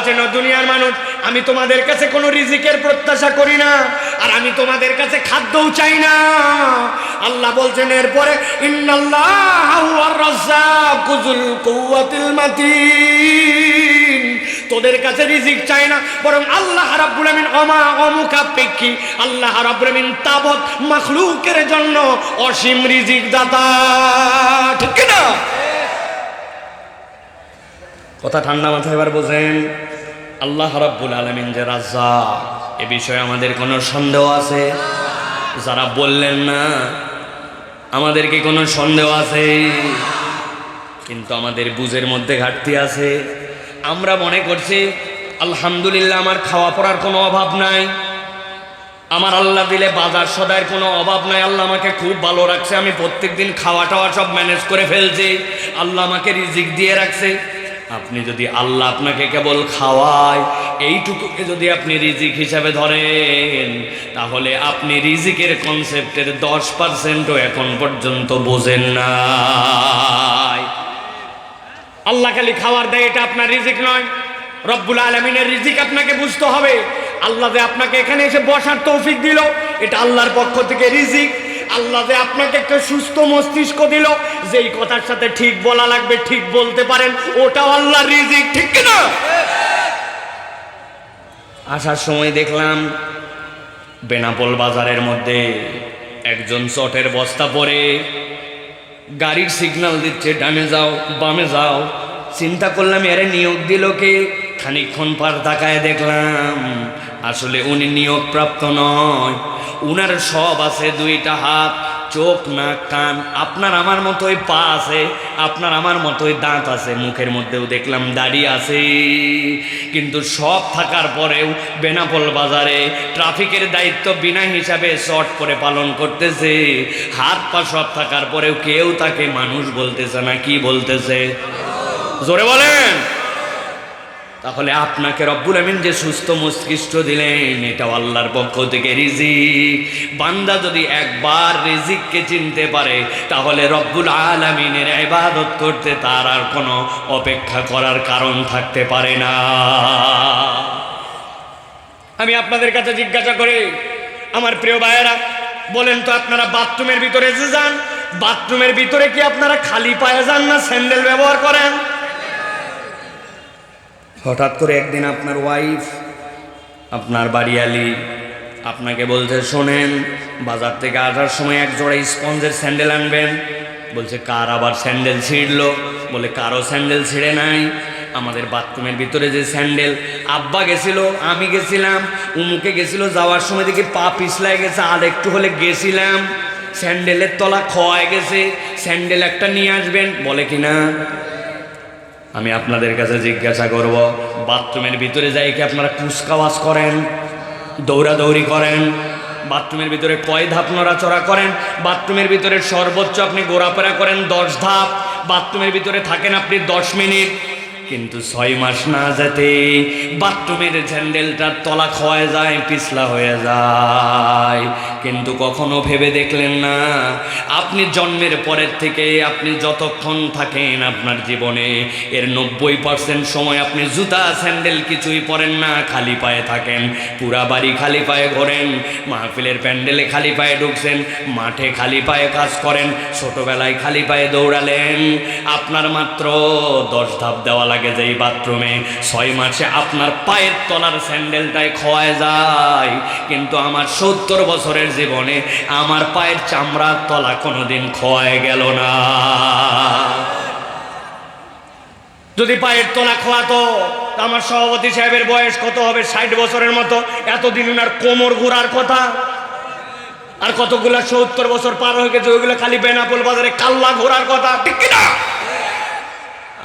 বলছেন দুনিয়ার মানুষ, আমি তোমাদের কাছে কোনো রিজিকের প্রত্যাশা করি না, আর আমি তোমাদের কাছে খাদ্যও চাই না। আল্লাহ বলছেন, এরপরে তোদের কাছে রিজিক চাই না, বরং আল্লাহ রাব্বুল আমিন অমা অমুখাপেক্ষী, আল্লাহ রাব্বুল তাবত মাখলুকের জন্য অসীম রিজিক দাতা ঠিক না কথা ঠান্ডা মাথায় এবার বোঝেন, আল্লাহ রাব্বুল আলামিন যে রাজা এ বিষয়ে আমাদের কোনো সন্দেহ আছে? যারা বললেন না, আমাদের কি কোনো সন্দেহ আছে? কিন্তু আমাদের বুঝের মধ্যে ঘাটতি আছে। আমরা মনে করছি, আলহামদুলিল্লাহ আমার খাওয়া পড়ার কোনো অভাব নাই। আমার আল্লাহ দিলে বাজার সদায়ের কোনো অভাব নাই। আল্লাহ আমাকে খুব ভালো রাখছে। আমি প্রত্যেক দিন খাওয়া টাওয়া সব ম্যানেজ করে ফেলছি। আল্লাহ আমাকে রিজিক দিয়ে রাখছে। আপনি যদি আল্লাহ আপনাকে কেবল খাওয়ায়, এইটুকুকে যদি আপনি রিজিক হিসাবে ধরেন, তাহলে আপনি রিজিকের কনসেপ্টের দশ পার্সেন্টও এখন পর্যন্ত বোঝেন না আল্লাহ খালি খাবার দেয়, এটা আপনার রিজিক নয়। রব্বুল আলমিনের রিজিক আপনাকে বুঝতে হবে। আল্লাহ যে আপনাকে এখানে এসে বসার তৌফিক দিল, এটা আল্লাহর পক্ষ থেকে রিজিক। আল্লাহ যে আপনাকে একটা সুস্থ মস্তিষ্ক দিল, যেই কথার সাথে ঠিক বলা লাগবে, ঠিক বলতে পারেন, ওটাও আল্লাহ রিজিক, ঠিক কিনা আসার সময় দেখলাম, বেনাপোল বাজারের মধ্যে একজন চটের বস্তা পরে, গাড়ির সিগন্যাল দিচ্ছে, ডানে যাও, বামে যাও। চিন্তা করলাম, এরে নিয়োগ দিল কে? খানিকক্ষণ পার তাকায় দেখলাম, আসলে উনি নিয়োগ প্রাপ্ত নয়। উনার সব আছে, দুইটা হাত, চোখ, নাক, কান। আপনার আমার মতোই পা আছে, আপনার আমার মতোই দাঁত আছে। মুখের মধ্যেও দেখলাম দাড়ি আছে। কিন্তু সব থাকার পরেও বেনাপোল বাজারে ট্রাফিকের দায়িত্ব বিনা হিসাবে শর্ট করে পালন করতেছে। হাত পা সব থাকার পরেও কেউ তাকে মানুষ বলতেছে না, কি বলতেছে? জোরে বলেন! তাহলে আপনাকে রব্বুল আমিন যে সুস্থ মস্তিষ্ক দিলেন, এটাও আল্লাহর পক্ষ থেকে রিজিক। বান্দা যদি একবার রিজিককে চিনতে পারে, তাহলে রব্বুল আলামিনের ইবাদত করতে তার আর কোনো অপেক্ষা করার কারণ থাকতে পারে না। আমি আপনাদের কাছে জিজ্ঞাসা করি, আমার প্রিয় ভাইয়েরা, বলেন তো আপনারা বাথরুমের ভিতরে যে যান, বাথরুমের ভিতরে কি আপনারা খালি পায়ে যান না স্যান্ডেল ব্যবহার করেন? হঠাৎ করে একদিন আপনার ওয়াইফ আপনার বাড়িয়ালি আপনাকে বলছে, শোনেন, বাজার থেকে আসার সময় এক জোড়া স্পঞ্জের স্যান্ডেল আনবেন। বলছে, কার আবার স্যান্ডেল ছিঁড়লো? বলে, কারও স্যান্ডেল ছিঁড়ে নাই। আমাদের বাথরুমের ভিতরে যে স্যান্ডেল আব্বা গেছিল, আমি গেছিলাম, উমুকে গেছিল, যাওয়ার সময় দেখি পা পিছলায় গেছে, আর একটু হলে গেছিলাম। স্যান্ডেলের তলা খোয়ায় গেছে স্যান্ডেল একটা নিয়ে আসবেন। বলে কি না? আমি আপনাদের কাছে জিজ্ঞাসা করব, বাথরুমের ভিতরে যাই কি আপনারা কুচকাওয়াজ করেন, দৌড়াদৌড়ি করেন, বাথরুমের ভিতরে কয় ধাপ নড়াচড়া করেন, বাথরুমের ভিতরে সর্বোচ্চ আপনি ঘোরাফেরা করেন দশ ধাপ, বাথরুমের ভিতরে থাকেন আপনি দশ মিনিট। কিন্তু ছয় মাস না যেতে বাথরুমের স্যান্ডেলটার তলা ক্ষয় যায়, পিছলা হয়ে যায়। কিন্তু কখনো ভেবে দেখলেন না। আপনি জন্মের পরের থেকে আপনি যতক্ষণ থাকেন আপনার জীবনে, এর নব্বই পার্সেন্ট সময় আপনি জুতা, স্যান্ডেল কিছুই পরেন না, খালি পায়ে থাকেন। পুরা বাড়ি খালি পায়ে ঘোরেন, মাহফিলের প্যান্ডেলে খালি পায়ে ঢুকছেন, মাঠে খালি পায়ে কাজ করেন, ছোটবেলায় খালি পায়ে দৌড়ালেন। আপনার মাত্র দশ ধাপ দেওয়া লাগে যেই বাথরুমে, ছয় মাসে আপনার পায়ের তলার স্যান্ডেলটাই খোয়ায় যায়। কিন্তু আমার সত্তর বছরের জীবনে আমার পায়ের চামড়ার তলা কোনোদিন খোয়ায় গেল না। যদি পায়ের তলা খোয়াতো আমার সভাপতি সাহেবের বয়স কত হবে? ষাট বছরের মতো। এতদিন উনার কোমর ঘোরার কথা। আর কতগুলা সত্তর বছর পার হয়ে গেছে, ওইগুলো খালি বেনাপোল বাজারে কাল্লা ঘোরার কথা। ঠিক কিনা?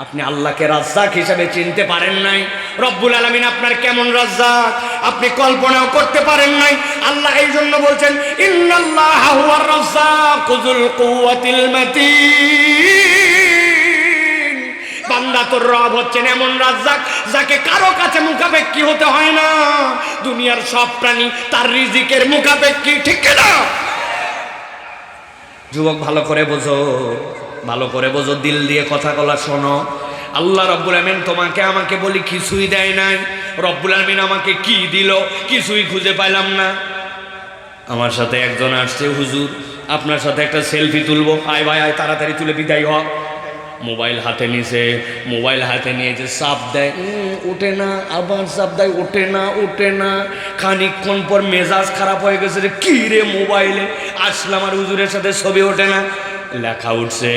আপনি আল্লাহকে রাজ্জাক হিসাবে চিনতে পারেন নাই। রব্বুল আলমিন আপনার কেমন রাজ্জাক? আপনি কল্পনাও করতে পারেন নাই। আল্লাহ এই জন্য বলছেন বান্দা তোর রব হচ্ছেন এমন রাজ্জাক যাকে কারও কাছে মুখাপেক্ষি হতে হয় না। দুনিয়ার সব প্রাণী তার রিজিকের মুখাপেক্ষি, ঠিক না যুবক ভালো করে বোঝো। ভালো করে বোঝো, দিল দিয়ে কথা বলা শোনো। আল্লাহ রব্বুল আমিন তোমাকে, আমাকে বলি, কিছুই দেয় নাই। রব্বুল আমিন আমাকে কি দিল, কিছুই খুঁজে পাইলাম না। আমার সাথে একজন আসছে, হুজুর, আপনার সাথে একটা সেলফি তুলবো। আয় ভাই, আয়, তাড়াতাড়ি তুলে বিদায় হ। মোবাইল হাতে নিছে, মোবাইল হাতে নিয়ে যে চাপ দেয় ওঠে না, আবার চাপ দেয়, ওঠে না ওঠে না। খানিকক্ষণ পর মেজাজ খারাপ হয়ে গেছে রে কি রে মোবাইলে? আসলাম আর হুজুরের সাথে, ছবি ওঠে না। লেখা উঠছে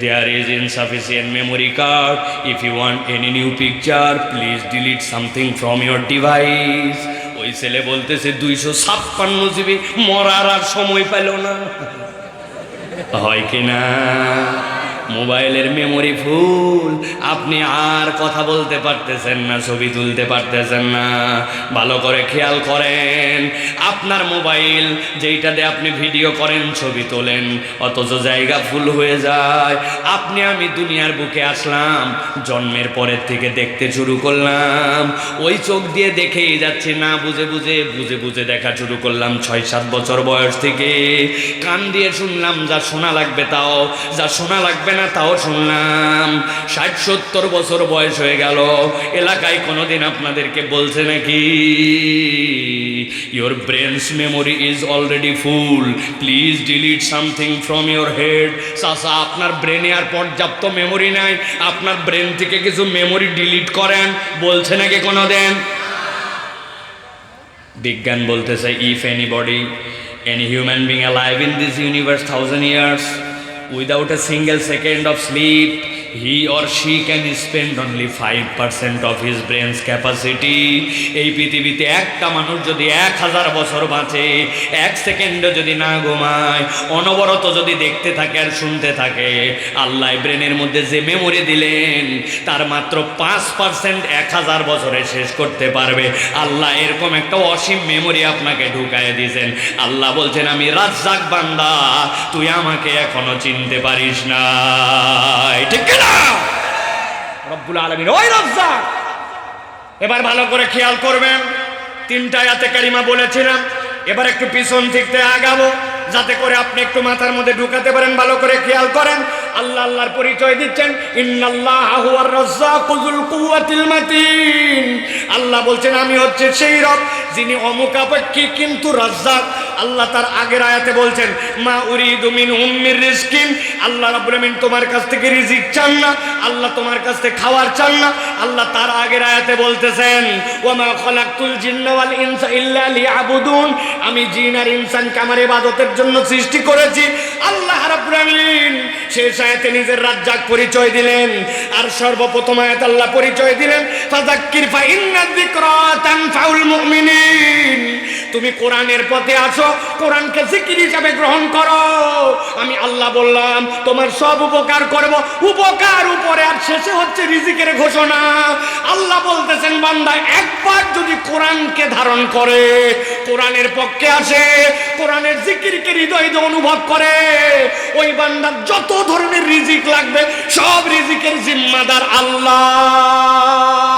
there is insufficient memory card if you want any new picture please delete something from your device ওই ছেলে বলতেছে, দুইশো ছাপ্পান্ন জিবি মরার আর সময় পেল না। হয় কি না? মোবাইলের মেমোরি ফুল। আপনি আর কথা বলতে পারতেছেন না, ছবি তুলতে পারতেছেন না। ভালো করে খেয়াল করেন, আপনার মোবাইল যেইটাতে আপনি ভিডিও করেন, ছবি তোলেন, অথচ জায়গা ফুল হয়ে যায়। আপনি, আমি দুনিয়ার বুকে আসলাম, জন্মের পরের থেকে দেখতে শুরু করলাম। ওই চোখ দিয়ে দেখেই যাচ্ছি, না বুঝে বুঝে বুঝে বুঝে দেখা শুরু করলাম ছয়, সাত বছর বয়স থেকে। কান দিয়ে শুনলাম, যা শোনা লাগবে তাও, যা শোনা লাগবে না তাও শুনলাম। ষাট, সত্তর বছর বয়স হয়ে গেল। এলাকায় কোনোদিন আপনাদেরকে বলছে নাকি? Your brain's memory is already full please delete something from your head চাষা আপনার ব্রেনে আর পর্যাপ্ত মেমোরি নাই। আপনার ব্রেন থেকে কিছু মেমোরি ডিলিট করেন। বলছে নাকি কোনো দিন বিজ্ঞান বলতেছে if anybody any human being alive in this universe thousand years without a single second of sleep he or she can spend only five percent of his brain's capacity এই পৃথিবীতে একটা মানুষ যদি এক হাজার বছর বাঁচে, এক সেকেন্ডে যদি না ঘুমায়, অনবরত যদি দেখতে থাকে আর শুনতে থাকে, আল্লাহ ব্রেনের মধ্যে যে মেমোরি দিলেন, তার মাত্র পাঁচ পার্সেন্ট এক হাজার বছরে শেষ করতে পারবে। আল্লাহ এরকম একটা অসীম মেমোরি আপনাকে ঢুকায় দিয়েছেন। আল্লাহ বলছেন, আমি রাজ্জাক বান্দা, তুই আমাকে এখনও চিনতে পারিস না ঠিক না? রব্বুল আলমিন, ওই এবার ভালো করে খেয়াল করবেন। তিনটা এতে কারিমা বলেছিলাম। এবার একটু পিছন থেকে আগাবো, যাতে করে আপনি একটু মাথার মধ্যে ঢুকাতে পারেন, ভালো করে খেয়াল করেন। আল্লাহ আল্লাহর পরিচয় দিচ্ছেন আল্লাহ বলছেন, আমি হচ্ছে সেই রব যিনি অমুকাপেক্ষী কিন্তু রাজ্জাক। আল্লাহ তার আগের আয়াতে বলছেন, মা উরিদু মিন উম্মির রিজকিন। আল্লাহ রাব্বুল আমিন তোমার কাছ থেকে রিজিক চান না, আল্লাহ তোমার কাছ থেকে খাওয়ার চান না। আল্লাহ তার আগের আয়াতে বলতেছেন ওয়া মা খালাকতুল জিন্না ওয়াল ইনসা ইল্লা লিয়াবুদুন। আমি জিন আর ইনসানকে আমার ইবাদতের জন্য সৃষ্টি করেছি। আল্লাহ রাব্বুল আমিন শেষ আয়াতে নিজের রাজ্জাক পরিচয় দিলেন। আর সর্বপ্রথম আয়াত আল্লাহ পরিচয় দিলেন, ফাযাক্কির ফা ইন্না যিকরা তানফাউল মুমিনিন। তুমি কোরআনের পথে আসো কোরআনকে জিকির হিসাবে গ্রহণ করো। আমি আল্লাহ বললাম, তোমার সব উপকার করব। উপকার উপরে আর শেষে হচ্ছে রিজিকের ঘোষণা। আল্লাহ বান্দা একবার যদি কোরআনকে ধারণ করে, কোরআনের পক্ষে আসে, কোরআনের জিকিরকে হৃদয় দিয়ে অনুভব করে, ওই বান্দার যত ধরনের রিজিক লাগবে, সব রিজিকের জিম্মাদার আল্লাহ।